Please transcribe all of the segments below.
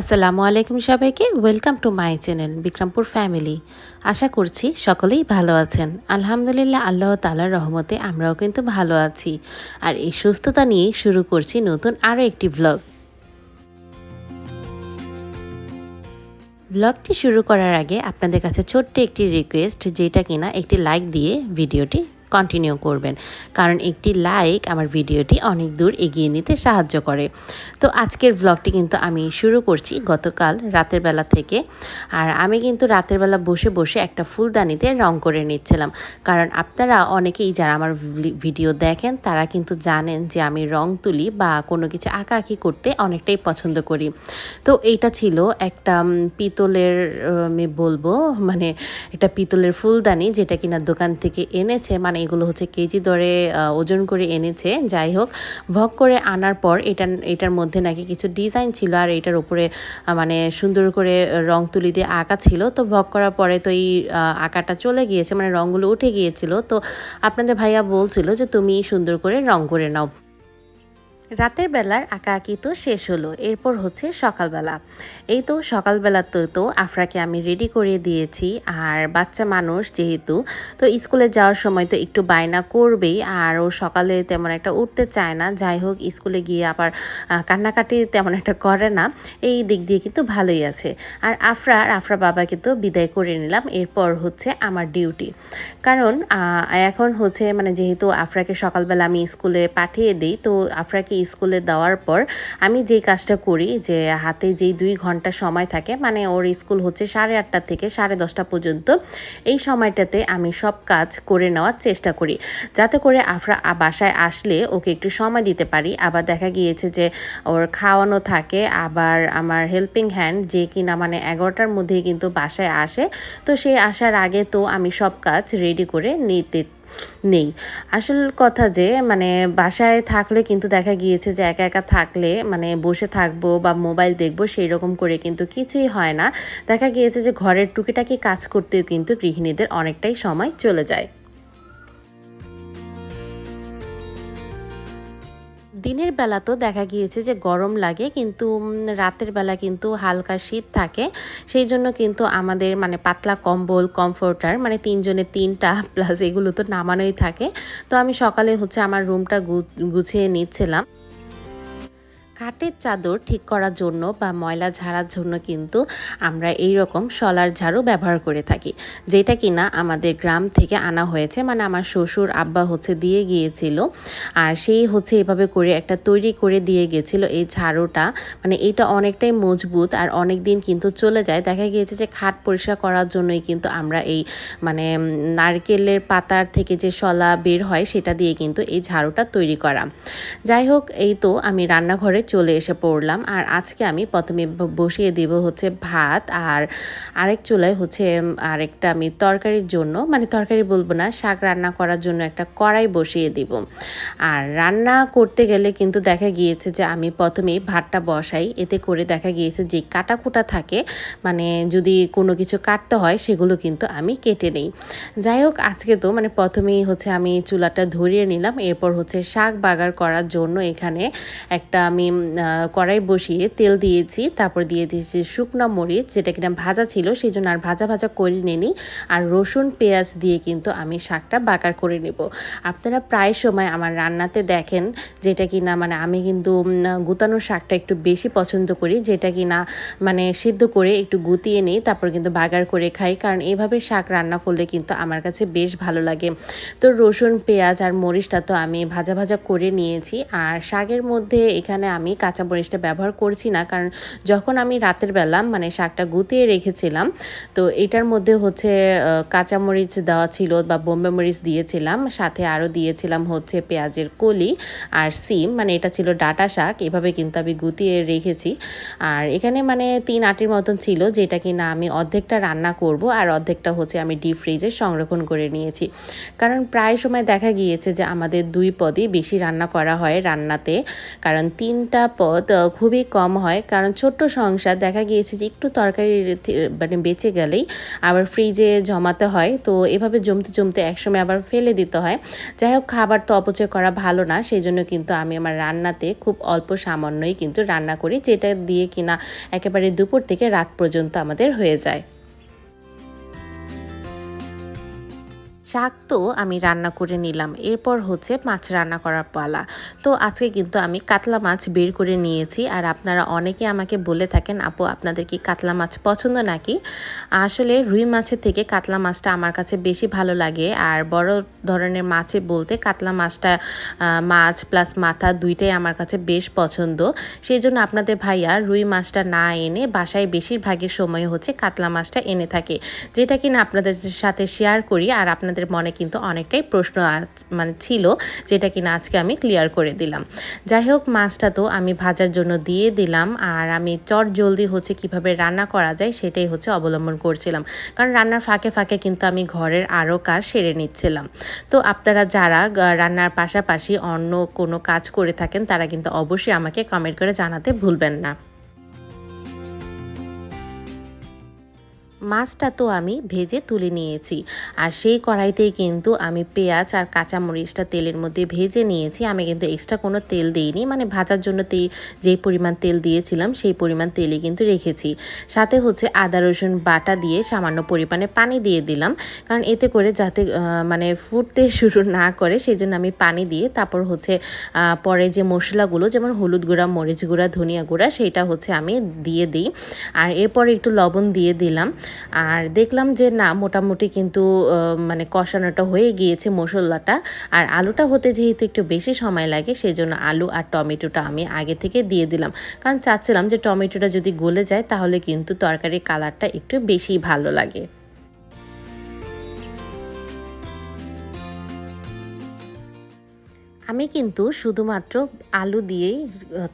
আসসালামু আলাইকুম সবাইকে welcome to my channel Bikrampur family আশা করছি সকলেই ভালো আছেন। আলহামদুলিল্লাহ, আল্লাহ তালার রহমতে আমরাও কিন্তু ভালো আছি। আর এই সুস্থতা নিয়েই শুরু করছি নতুন আরও একটি ব্লগ ব্লগটি শুরু করার আগে আপনাদের কাছে ছোট্ট একটি রিকোয়েস্ট যেটা কিনা একটি লাইক দিয়ে ভিডিওটি কন্টিনিউ করবেন। কারণ একটি লাইক আমার ভিডিওটি অনেক দূর এগিয়ে নিতে সাহায্য করে। তো আজকের ব্লগটি কিন্তু আমি শুরু করছি গতকাল রাতের বেলা থেকে। আর আমি কিন্তু রাতের বেলা বসে বসে একটা ফুলদানিতে রং করে নিচ্ছিলাম। কারণ আপনারা অনেকেই যারা আমার ভিডিও দেখেন, তারা কিন্তু জানেন যে আমি রং তুলি বা কোনো কিছু আঁকাআঁকি করতে অনেকটাই পছন্দ করি। তো এইটা ছিল একটা পিতলের আমি বলব মানে একটা পিতলের ফুলদানি যেটা কিনা দোকান থেকে এনেছে। মানে এগুলো হচ্ছে কেজি দরে ওজন করে এনেছে। যাই হোক, ভগ করে আনার পর এটা, এটার মধ্যে নাকি কিছু ডিজাইন ছিল আর এটার উপরে মানে সুন্দর করে রং তুলি দিয়ে আঁকা ছিল। তো ভগ করার পরে তো এই আঁকাটা চলে গিয়েছে মানে রঙগুলো উঠে গিয়েছিল। তো আপনাদের ভাইয়া বলছিল যে, তুমি সুন্দর করে রং করে নাও। রাতের বেলার আঁকাআঁকি তো শেষ হলো, এরপর হচ্ছে সকালবেলা। এই তো সকালবেলাতে তো আফরাকে আমি রেডি করে দিয়েছি, আর বাচ্চা মানুষ যেহেতু, তো স্কুলে যাওয়ার সময় তো একটু বায়না করবেই, আর ও সকালে তেমন একটা উঠতে চায় না, যাই হোক স্কুলে গিয়ে আবার কান্নাকাটি তেমন একটা করে না, এই দিক দিয়ে কিন্তু ভালোই আছে। আর আফরা আর আফরা বাবাকে তো বিদায় করে নিলাম, এরপর হচ্ছে আমার ডিউটি কারণ এখন হচ্ছে মানে যেহেতু আফরাকে সকালবেলা আমি স্কুলে পাঠিয়ে দিই, তো আফরাকে স্কুলে দেওয়ার পর আমি যেই কাজটা করি যে হাতে যেই দুই ঘণ্টা সময় থাকে মানে ওর স্কুল হচ্ছে সাড়ে আটটা থেকে সাড়ে দশটা পর্যন্ত, এই সময়টাতে আমি সব কাজ করে নেওয়ার চেষ্টা করি। যাতে করে আফরা বাসায় আসলে ওকে একটু সময় দিতে পারি। আবার দেখা গিয়েছে যে ওর খাওয়ানো থাকে, আবার আমার হেল্পিং হ্যান্ড যে কিনা মানে এগারোটার মধ্যেই কিন্তু বাসায় আসে। তো সে আসার আগে তো আমি সব কাজ রেডি করে নিতে নেই। আসল কথা যে মানে বাসায় থাকলে কিন্তু দেখা গিয়েছে যে একা একা থাকলে মানে বসে থাকব বা মোবাইল দেখব সেই রকম করে কিন্তু কিছুই হয় না। দেখা গিয়েছে যে ঘরের টুকিটাকি কাজ করতেও কিন্তু গৃহিণীদের অনেকটাই সময় চলে যায়। দিনের বেলা তো দেখা গিয়েছে যে গরম লাগে, কিন্তু রাতের বেলা কিন্তু হালকা শীত থাকে। সেই জন্য কিন্তু আমাদের মানে পাতলা কম্বল, কমফোর্টার মানে তিনজনে তিনটা প্লাস এগুলো তো নামানোই থাকে। তো আমি সকালে হচ্ছে আমার রুমটা গুছিয়ে নিচ্ছিলাম। খাটের চাদর ঠিক করার জন্য বা ময়লা ঝাড়ার জন্য কিন্তু আমরা এই রকম সলার ঝাড়ু ব্যবহার করে থাকি। যেটা কিনা আমাদের গ্রাম থেকে আনা হয়েছে মানে আমার শ্বশুর আব্বা হচ্ছে দিয়ে গিয়েছিল আর সেই হচ্ছে এভাবে করে একটা তৈরি করে দিয়ে গেছিল। এই ঝাড়ুটা মানে এটা অনেকটাই মজবুত আর অনেক দিন কিন্তু চলে যায়। দেখা গিয়েছে যে খাট পরিষ্কার করার জন্যই কিন্তু আমরা এই মানে নারকেলের পাতার থেকে যে শলা বের হয় সেটা দিয়ে কিন্তু এই ঝাড়ুটা তৈরি করা। যাই হোক, এই তো আমি রান্নাঘরে চলে এসে পড়লাম। আর আজকে আমি প্রথমে বসিয়ে দিব হচ্ছে ভাত আর আরেক চুলায় হচ্ছে আরেকটা আমি তরকারির জন্য মানে তরকারি বলব না, শাক রান্না করার জন্য একটা কড়াই বসিয়ে দিব। আর রান্না করতে গেলে কিন্তু দেখা গিয়েছে যে আমি প্রথমেই ভাতটা বসাই, এতে করে দেখা গিয়েছে যে কাটাকুটা থাকে মানে যদি কোনো কিছু কাটতে হয় সেগুলো কিন্তু আমি কেটে নেই। যাই হোক, আজকে তো মানে প্রথমেই হচ্ছে আমি চুলাটা ধরিয়ে নিলাম, এরপর হচ্ছে শাক বাগার করার জন্য এখানে একটা আমি কড়াই বসিয়ে তেল দিয়েছি, তারপর দিয়ে দিয়েছি শুকনো মরিচ, যেটা কিনা ভাজা ছিল, সেই জন্য আর ভাজা ভাজা করে নিই আর রসুন, পেঁয়াজ দিয়ে কিন্তু আমি শাকটা বাকার করে নেব। আপনারা প্রায় সময় আমার রান্নাতে দেখেন যেটা কিনা মানে আমি কিন্তু গুতানো শাকটা একটু বেশি পছন্দ করি, যেটা কিনা মানে সিদ্ধ করে একটু গুতিয়ে নিই, তারপর কিন্তু বাগার করে খাই। কারণ এইভাবে শাক রান্না করলে কিন্তু আমার কাছে বেশ ভালো লাগে। তো রসুন, পেঁয়াজ আর মরিচটা তো আমি ভাজা ভাজা করে নিয়েছি। আর শাকের মধ্যে এখানে আমি আমি কাঁচা মরিচটা ব্যবহার করছি না। কারণ যখন আমি রাতের বেলা মানে শাকটা গুতিয়ে রেখেছিলাম, তো এটার মধ্যে হচ্ছে কাঁচা মরিচ দেওয়া ছিল বা বোম্বে মরিচ দিয়েছিলাম, সাথে আরও দিয়েছিলাম হচ্ছে পেঁয়াজের কলি আর সিম মানে এটা ছিল ডাটা শাক, এভাবে কিন্তু আমি গুতিয়ে রেখেছি। আর এখানে মানে তিন আটির মতন ছিল, যেটা কি না আমি অর্ধেকটা রান্না করব আর অর্ধেকটা হচ্ছে আমি ডিপ ফ্রিজে সংরক্ষণ করে নিয়েছি। কারণ প্রায় সময় দেখা গিয়েছে যে আমাদের দুই পদই বেশি রান্না করা হয় রান্নাতে, কারণ তিনটা পদ খুবই কম হয়। কারণ ছোট্ট সংসার, দেখা গিয়েছে যে একটু তরকারি মানে বেঁচে গেলেই আবার ফ্রিজে জমাতে হয়। তো এভাবে জমতে জমতে একসময় আবার ফেলে দিতে হয়। যাই হোক, খাবার তো অপচয় করা ভালো না। সেই জন্য কিন্তু আমি আমার রান্নাতে খুব অল্প সামান্যই কিন্তু রান্না করি, যেটা দিয়ে কিনা একেবারে দুপুর থেকে রাত পর্যন্ত আমাদের হয়ে যায়। শাক তো আমি রান্না করে নিলাম। এরপর হচ্ছে মাছ রান্না করার পালা। তো আজকে কিন্তু আমি কাতলা মাছ বের করে নিয়েছি। আর আপনারা অনেকে আমাকে বলে থাকেন, আপু, আপনাদের কি কাতলা মাছ পছন্দ নাকি? আসলে রুই মাছের থেকে কাতলা মাছটা আমার কাছে বেশি ভালো লাগে। আর বড় ধরনের মাছে বলতে কাতলা মাছটা মাছ প্লাস মাথা দুইটাই আমার কাছে বেশ পছন্দ। সেই জন্য আপনাদের ভাইয়া রুই মাছটা না এনে বাসায় বেশিরভাগের সময় হচ্ছে কাতলা মাছটা এনে থাকে। যেটা কিনা আপনাদের সাথে শেয়ার করি। আর আপনাদের মনে কিন্তু অনেকটাই প্রশ্ন মানে ছিল যেটা কিনা আজকে আমি ক্লিয়ার করে দিলাম। যাই হোক মাছটা তো আমি ভাজার জন্য দিয়ে দিলাম আর আমি চট জলদি হচ্ছে কীভাবে রান্না করা যায় সেটাই হচ্ছে অবলম্বন করছিলাম। কারণ রান্নার ফাঁকে ফাঁকে কিন্তু আমি ঘরের আরও কাজ সেরে নিচ্ছিলাম। তো আপনারা যারা রান্নার পাশাপাশি অন্য কোনো কাজ করে থাকেন তারা কিন্তু অবশ্যই আমাকে কমেন্ট করে জানাতে ভুলবেন না। মাছটা তো আমি ভেজে তুলে নিয়েছি। আর সেই কড়াইতেই কিন্তু আমি পেঁয়াজ আর কাঁচামরিচটা তেলের মধ্যে ভেজে নিয়েছি। আমি কিন্তু এক্সট্রা কোনো তেল দিইনি। মানে ভাজার জন্য তে যেই পরিমাণ তেল দিয়েছিলাম, সেই পরিমাণ তেলই কিন্তু রেখেছি। সাথে হচ্ছে আদা, রসুন বাটা দিয়ে সামান্য পরিমাণে পানি দিয়ে দিলাম। কারণ এতে করে যাতে মানে ফুটতে শুরু না করে সেই জন্য আমি পানি দিয়ে তারপর হচ্ছে পরে যে মশলাগুলো, যেমন হলুদ গুঁড়া, মরিচ গুঁড়া, ধনিয়া গুঁড়া, সেটা হচ্ছে আমি দিয়ে দিই। আর এরপরে একটু লবণ দিয়ে দিলাম। আর দেখলাম যে না, মোটামুটি কিন্তু মানে কষানোটা হয়ে গিয়েছে মশলাটা। আর আলুটা হতে যেহেতু একটু বেশি সময় লাগে সেই জন্য আলু আর টমেটোটা আমি আগে থেকে দিয়ে দিলাম। কারণ চাচ্ছিলাম যে টমেটোটা যদি গলে যায়, তাহলে কিন্তু তরকারির কালারটা একটু বেশি ভালো লাগে। আমি কিন্তু শুধুমাত্র আলু দিয়েই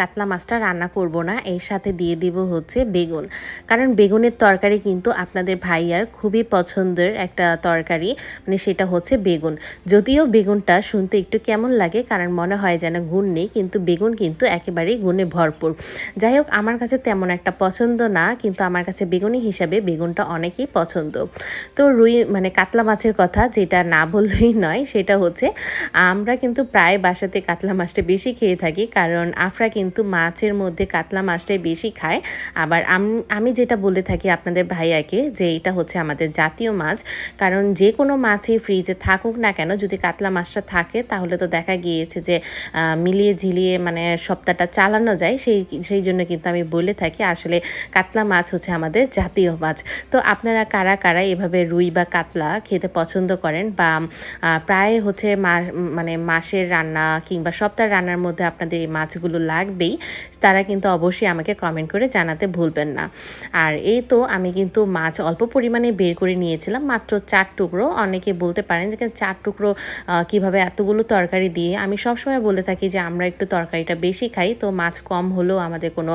কাতলা মাছটা রান্না করব না, এর সাথে দিয়ে দিব হচ্ছে বেগুন। কারণ বেগুনের তরকারি কিন্তু আপনাদের ভাইয়ার খুবই পছন্দের একটা তরকারি মানে সেটা হচ্ছে বেগুন। যদিও বেগুনটা শুনতে একটু কেমন লাগে, কারণ মনে হয় যেন গুণ নেই, কিন্তু বেগুন কিন্তু একেবারেই গুণে ভরপুর। যাই হোক, আমার কাছে তেমন একটা পছন্দ না, কিন্তু আমার কাছে বেগুনি হিসাবে বেগুনটা অনেকেই পছন্দ। তো রুই মানে কাতলা মাছের কথা, যেটা না বললেই নয়, সেটা হচ্ছে আমরা কিন্তু প্রায় বাসাতে কাতলা মাছটা বেশি খেয়ে থাকি, কারণ আফরা কিন্তু মাছের মধ্যে কাতলা মাছটাই বেশি খায়। আবার আমি যেটা বলে থাকি আপনাদের ভাইয়াকে যে এটা হচ্ছে আমাদের জাতীয় মাছ, কারণ যে কোনো মাছই ফ্রিজে থাকুক না কেন, যদি কাতলা মাছটা থাকে, তাহলে তো দেখা গিয়েছে যে মিলিয়ে ঝিলিয়ে মানে সপ্তাহটা চালানো যায়। সেই সেই জন্য কিন্তু আমি বলে থাকি, আসলে কাতলা মাছ হচ্ছে আমাদের জাতীয় মাছ। তো আপনারা কারা কারা এভাবে রুই বা কাতলা খেতে পছন্দ করেন বা প্রায় হচ্ছে মানে মাসের রান্না কিংবা সপ্তাহের রান্নার মধ্যে আপনাদের এই মাছগুলো লাগবেই, তারা কিন্তু অবশ্যই আমাকে কমেন্ট করে জানাতে ভুলবেন না। আর এই তো আমি কিন্তু মাছ অল্প পরিমাণে বের করে নিয়েছিলাম, মাত্র চার টুকরো। অনেকে বলতে পারেন যে চার টুকরো কীভাবে এতগুলো তরকারি দিয়ে? আমি সবসময় বলে থাকি যে, আমরা একটু তরকারিটা বেশি খাই। তো মাছ কম হলেও আমাদের কোনো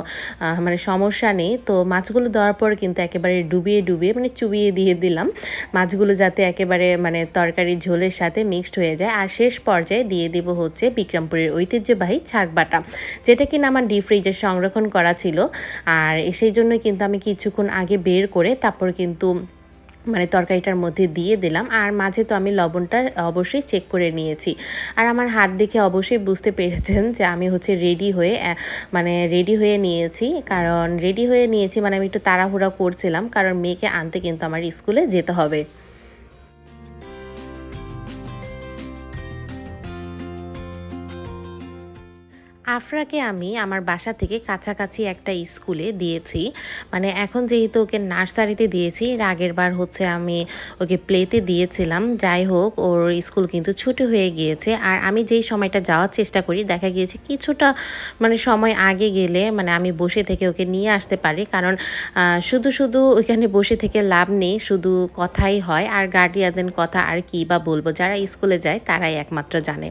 মানে সমস্যা নেই। তো মাছগুলো দেওয়ার পর কিন্তু একেবারে ডুবিয়ে ডুবিয়ে মানে চুবিয়ে দিয়ে দিলাম। মাছগুলো যাতে একেবারে মানে তরকারির ঝোলের সাথে মিক্সড হয়ে যায়। আর শেষ পর্যায়ে দিয়ে দিব হচ্ছে বিক্রমপুরের ঐতিহ্যবাহী ছাক বাটা, যেটা কিনা আমার ডিপ ফ্রিজে সংরক্ষণ করা ছিল। আর সেই জন্য কিন্তু আমি কিছুক্ষণ আগে বের করে তারপর কিন্তু মানে তরকারিটার মধ্যে দিয়ে দিলাম। আর মাঝে তো আমি লবণটা অবশ্যই চেক করে নিয়েছি। আর আমার হাত দেখে অবশ্যই বুঝতে পেরেছেন যে আমি হচ্ছে রেডি হয়ে মানে রেডি হয়ে নিয়েছি। কারণ রেডি হয়ে নিয়েছি মানে আমি একটু তাড়াহুড়া করছিলাম। কারণ মেয়েকে আনতে কিন্তু আমার স্কুলে যেতে হবে। আফরাকে আমি আমার বাসা থেকে কাছাকাছি একটা স্কুলে দিয়েছি। মানে এখন যেহেতু ওকে নার্সারিতে দিয়েছি, এর আগের বার হচ্ছে আমি ওকে প্লেতে দিয়েছিলাম। যাই হোক, ওর স্কুল কিন্তু ছুটি হয়ে গিয়েছে। আর আমি যেই সময়টা যাওয়ার চেষ্টা করি, দেখা গিয়েছে কিছুটা মানে সময় আগে গেলে মানে আমি বসে থেকে ওকে নিয়ে আসতে পারি। কারণ শুধু শুধু ওইখানে বসে থেকে লাভ নেই, শুধু কথাই হয়। আর গার্ডিয়ানদের কথা আর কি বা বলব? যারা স্কুলে যায়, তারাই একমাত্র জানে।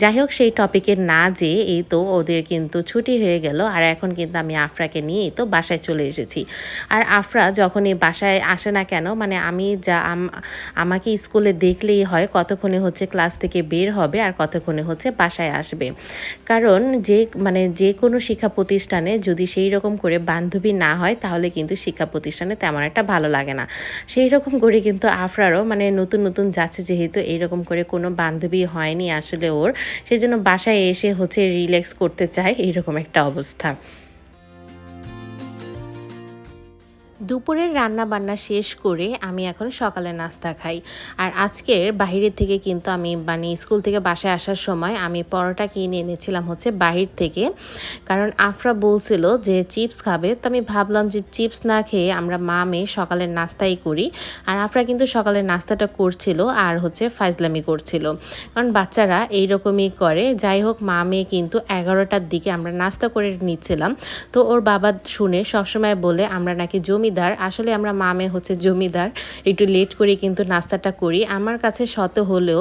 যাই হোক, সেই টপিকে না যে এই তো ওদের কিন্তু ছুটি হয়ে গেল, আর এখন কিন্তু আমি আফরাকে নিয়েই তো বাসায় চলে এসেছি। আর আফরা যখনই বাসায় আসে না কেন মানে আমি যা আম- আমাকে স্কুলে দেখলেই হয় কতক্ষণে হচ্ছে ক্লাস থেকে বের হবে আর কতক্ষণে হচ্ছে বাসায় আসবে। কারণ যে মানে যে কোনো শিক্ষা প্রতিষ্ঠানে যদি সেই রকম করে বান্ধবী না হয়, তাহলে কিন্তু শিক্ষা প্রতিষ্ঠানে তেমন একটা ভালো লাগে না। সেই রকম করে কিন্তু আফরারও মানে নতুন নতুন যাচ্ছে যেহেতু, এইরকম করে কোনো বান্ধবী হয়নি আসলে ওর। সেই জন্য বাসায় এসে হচ্ছে রিল্যাক্স করতে চায় এইরকম একটা অবস্থা। দুপুরের রান্না বান্না শেষ করে আমি এখন সকালে নাস্তা খাই। আর আজকের বাহিরের থেকে কিন্তু আমি মানে স্কুল থেকে বাসায় আসার সময় আমি পরোটা কিনে এনেছিলাম হচ্ছে বাহির থেকে। কারণ আফরা বলছিল যে চিপস খাবে। তো আমি ভাবলাম যে চিপস না খেয়ে আমরা মা মেয়ে সকালের নাস্তাই করি। আর আফরা কিন্তু সকালের নাস্তাটা করছিল আর হচ্ছে ফাইজলামি করছিল। কারণ বাচ্চারা এইরকমই করে। যাই হোক, মা মেয়ে কিন্তু এগারোটার দিকে আমরা নাস্তা করে নিচ্ছিলাম। তো ওর বাবা শুনে সবসময় বলে, আমরা নাকি জমিদার। আসলে আমরা মামে হচ্ছে জমিদার, একটু লেট করে কিন্তু নাস্তাটা করি। আমার কাছে শত হলেও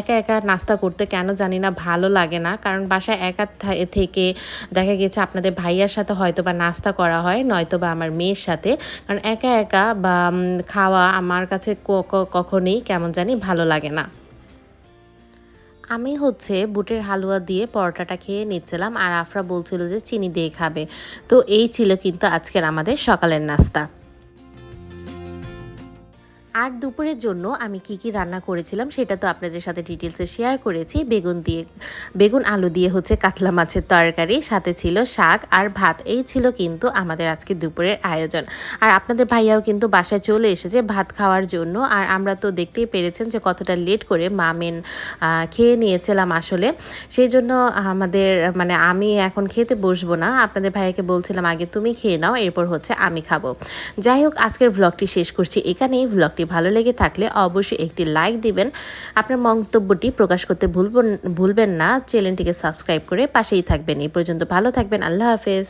একা একা নাস্তা করতে কেন জানি না ভালো লাগে না, কারণ বাসায় একা থেকে দেখা গেছে আপনাদের ভাইয়ার সাথে হয়তো বা নাস্তা করা হয় নয়তো বা আমার মেয়ের সাথে। কারণ একা একা বা খাওয়া আমার কাছে কখনোই কেমন জানি ভালো লাগে না। আমি হচ্ছে বুটের হালুয়া দিয়ে পরোটাটা খেয়ে নিচ্ছিলাম আর আফরা বলছিল যে চিনি দিয়ে খাবে। তো এই ছিল কিন্তু আজকের আমাদের সকালের নাস্তা। আর দুপুরের জন্য আমি কি কি রান্না করেছিলাম সেটা তো আপনাদের সাথে ডিটেলসে শেয়ার করেছি। বেগুন দিয়ে বেগুন আলু দিয়ে হচ্ছে কাতলা মাছের তরকারি সাথে ছিল শাক আর ভাত। এই ছিল কিন্তু আমাদের আজকে দুপুরের আয়োজন। আর আপনাদের ভাইয়াও কিন্তু বাসায় চলে এসেছে ভাত খাওয়ার জন্য। আর আমরা তো দেখতেই পেরেছেন যে কতটা লেট করে মামেন আহ, খেয়ে নিয়েছিলাম আসলে। সেই জন্য আমাদের মানে আমি এখন খেতে বসবো না। আপনাদের ভাইয়াকে বলছিলাম আগে তুমি খেয়ে নাও এরপর হচ্ছে আমি খাব। যাই হোক আজকের ভ্লগটি শেষ করছি। এখানেই ভ্লগটি ভালো লেগে থাকলে অবশ্যই একটি লাইক দিবেন। আপনার মন্তব্যটি প্রকাশ করতে ভুলবেন ভুলবেন না। চ্যানেলটিকে সাবস্ক্রাইব করে পাশেই থাকবেন। এই পর্যন্ত ভালো থাকবেন। আল্লাহ হাফেজ।